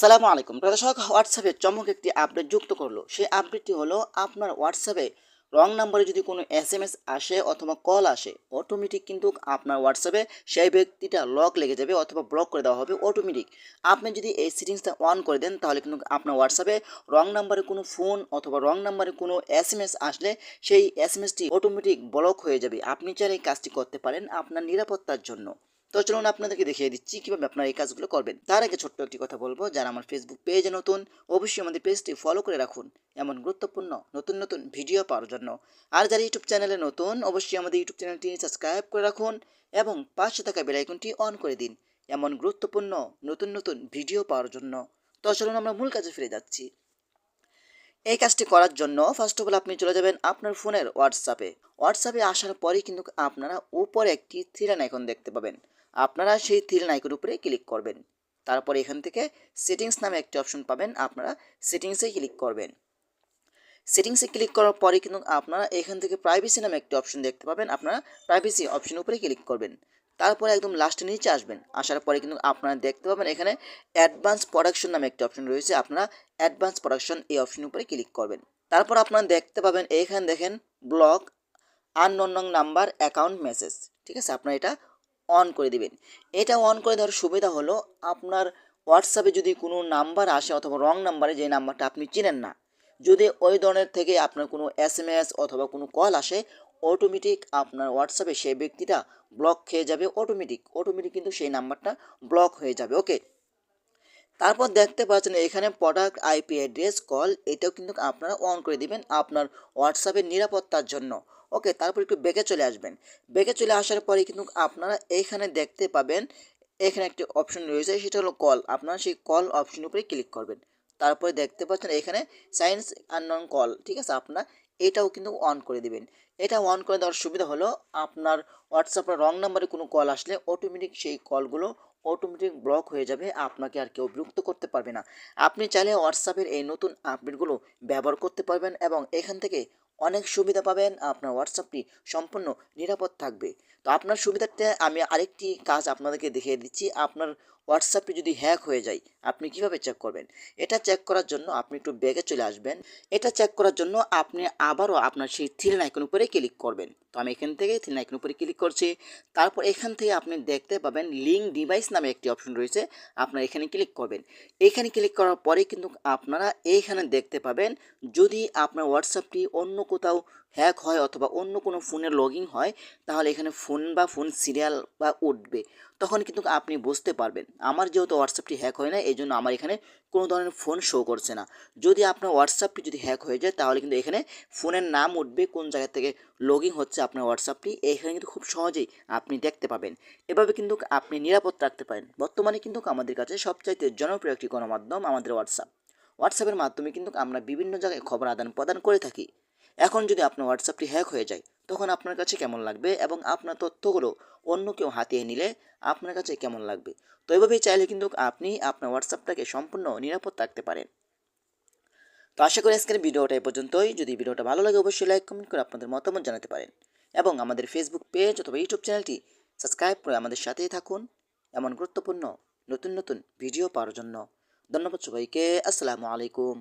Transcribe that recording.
আসসালামু আলাইকুম। প্রদর্শক হোয়াটসঅ্যাপে চমক একটি আপডেট যুক্ত করল। সেই আপডেটটি হলো, আপনার হোয়াটসঅ্যাপে রং নাম্বারে যদি কোনো এস এম এস আসে অথবা কল আসে অটোমেটিক কিন্তু আপনার হোয়াটসঅ্যাপে সেই ব্যক্তিটা লক লেগে যাবে অথবা ব্লক করে দেওয়া হবে অটোমেটিক আপনি যদি এই সেটিংসটা অন করে দেন, তাহলে কিন্তু আপনার হোয়াটসঅ্যাপে রং নাম্বারে কোনো ফোন অথবা রং নাম্বারে কোনো এস এম এস আসলে সেই S M ST automatic block হয়ে যাবে। আপনি চাইলে এই কাজটি করতে পারেন আপনার নিরাপত্তার জন্য। তো চলুন আপনাদেরকে দেখিয়ে দিচ্ছি কীভাবে আপনারা এই কাজগুলো করবেন। তার আগে ছোট্ট একটি কথা বলব, যারা আমার ফেসবুক পেজে নতুন, অবশ্যই আমাদের পেজটি ফলো করে রাখুন। এমন গুরুত্বপূর্ণ, নতুন নতুন ভিডিও পাওয়ার জন্য। আর যারা ইউটিউব চ্যানেলে নতুন, অবশ্যই আমাদের ইউটিউব চ্যানেলটি সাবস্ক্রাইব করে রাখুন এবং পাশে থাকা বেলাইকনটি অন করে দিন। এমন গুরুত্বপূর্ণ, নতুন নতুন ভিডিও পাওয়ার জন্য। তো চলুন আমরা মূল কাজে ফিরে যাচ্ছি। এই কাজটি করার জন্য ফার্স্ট অফ অল আপনি চলে যাবেন আপনার ফোনের হোয়াটসঅ্যাপে হোয়াটসঅ্যাপে আসার পরেই কিন্তু আপনারা উপরে একটি থ্রিলান আইকন দেখতে পাবেন। আপনারা সেই থ্রিলান আইকন উপরে ক্লিক করবেন। তারপর এখান থেকে সেটিংস নামে একটি অপশন পাবেন, আপনারা সেটিংসে ক্লিক করবেন। সেটিংসে ক্লিক করার পরে কিন্তু আপনারা এখান থেকে প্রাইভেসি নামে একটি অপশন দেখতে পাবেন, আপনারা প্রাইভেসি অপশন উপরে ক্লিক করবেন। তারপরে একদম লাস্টে নিচে আসবেন, আসার পরে কিন্তু আপনারা দেখতে পাবেন এখানে অ্যাডভান্স প্রোডাকশন নামে একটি অপশন রয়েছে, আপনারা অ্যাডভান্স প্রোডাকশন এই অপশন উপরে ক্লিক করবেন। তারপর আপনারা দেখতে পাবেন, এখানে দেখেন block unknown number account message ঠিক আছে? আপনারা এটা অন করে দিবেন। এটা অন করে দেওয়ার সুবিধা হলো আপনার হোয়াটসঅ্যাপে যদি কোনো নাম্বার আসে অথবা রং নাম্বারে যে নাম্বারটা আপনি চিনেন না, যদি ওই ধরনের থেকে আপনার কোনো এস এম এস অথবা কোনো কল আসে অটোমেটিক আপনার হোয়াটসঅ্যাপে সেই ব্যক্তিটা ব্লক খেয়ে যাবে অটোমেটিক অটোমেটিক কিন্তু সেই নাম্বারটা ব্লক হয়ে যাবে ওকে তারপর দেখতে পাচ্ছেন এখানে প্রোডাক্ট আইপি অ্যাড্রেস কল এটাও কিন্তু আপনারা অন করে দিবেন আপনার হোয়াটসঅ্যাপের নিরাপত্তার জন্য। ওকে, তারপর একটু বেগে চলে আসবেন। বেগে চলে আসার পরে কিন্তু আপনারা এইখানে দেখতে পাবেন, এখানে একটি অপশন রয়েছে, সেটা হলো কল আপনারা সেই কল অপশন উপরে ক্লিক করবেন। তারপরে দেখতে পাচ্ছেন এখানে সায়েন্স আননন কল ঠিক আছে? আপনার এটাও কিন্তু অন করে দিবেন। এটা অন করে দেওয়ার সুবিধা হলো আপনার হোয়াটসঅ্যাপের রং নাম্বারে কোনো কল আসলে অটোমেটিক সেই কলগুলো অটোমেটিক ব্লক হয়ে যাবে, আপনাকে আর কেউ বিরক্ত করতে পারবে না। আপনি চাইলে হোয়াটসঅ্যাপের এই নতুন আপডেটগুলো ব্যবহার করতে পারবেন এবং এখান থেকে অনেক সুবিধা পাবেন, আপনার হোয়াটসঅ্যাপটি সম্পূর্ণ নিরাপদ থাকবে। তো আপনার সুবিধার্থে আমি আরেকটি কাজ আপনাদেরকে দেখিয়ে দিচ্ছি। আপনার হোয়াটসঅ্যাপটি যদি হ্যাক হয়ে যায়, আপনি কীভাবে চেক করবেন? এটা চেক করার জন্য আপনি একটু ব্যাগে চলে আসবেন। এটা চেক করার জন্য আপনি আবারও আপনার সেই থ্রি আইকন উপরে ক্লিক করবেন। তো আমি এখান থেকে থ্রি আইকন উপরে ক্লিক করছি। তারপর এখান থেকে আপনি দেখতে পাবেন লিঙ্ক ডিভাইস নামে একটি অপশন রয়েছে। আপনার এখানে ক্লিক করবেন। এখানে ক্লিক করার পরে কিন্তু আপনারা এইখানে দেখতে পাবেন, যদি আপনার হোয়াটসঅ্যাপটি অন্য কোথাও হ্যাক হয় অথবা অন্য কোনো ফোনে লগ হয়, তাহলে এখানে ফোন বা ফোন সিরিয়াল বা উঠবে। তখন কিন্তু আপনি বুঝতে পারবেন আমার যেহেতু হোয়াটসঅ্যাপটি হ্যাক হয় না এই জন্য আমার এখানে কোনো ধরনের ফোন শো করছে না। যদি আপনার হোয়াটসঅ্যাপটি যদি হ্যাক হয়ে যায়, তাহলে কিন্তু এখানে ফোনের নাম উঠবে, কোন জায়গা থেকে লগ হচ্ছে আপনার হোয়াটসঅ্যাপটি এখানে কিন্তু খুব সহজেই আপনি দেখতে পাবেন। এভাবে কিন্তু আপনি নিরাপদ রাখতে পারেন। বর্তমানে কিন্তু আমাদের কাছে সবচাইতে জনপ্রিয় একটি গণমাধ্যম আমাদের হোয়াটসঅ্যাপ হোয়াটসঅ্যাপের মাধ্যমে কিন্তু আমরা বিভিন্ন জায়গায় খবর আদান প্রদান করে থাকি। এখন যদি আপনার হোয়াটসঅ্যাপটি হ্যাক হয়ে যায়, তখন আপনার কাছে কেমন লাগবে এবং আপনার তথ্যগুলো অন্য কেউ হাতিয়ে নিলে আপনার কাছে কেমন লাগবে? তো এভাবেই চাইলে কিন্তু আপনি আপনার হোয়াটসঅ্যাপটাকে সম্পূর্ণ নিরাপদ রাখতে পারেন। তো আশা করি আজকের ভিডিওটা এ পর্যন্তই। যদি ভিডিওটা ভালো লাগে, অবশ্যই লাইক কমেন্ট করে আপনাদের মতামত জানাতে পারেন এবং আমাদের ফেসবুক পেজ অথবা ইউটিউব চ্যানেলটি সাবস্ক্রাইব করে আমাদের সাথেই থাকুন এমন গুরুত্বপূর্ণ নতুন নতুন ভিডিও পাওয়ার জন্য। ধন্যবাদ সবাইকে। আসসালামু আলাইকুম।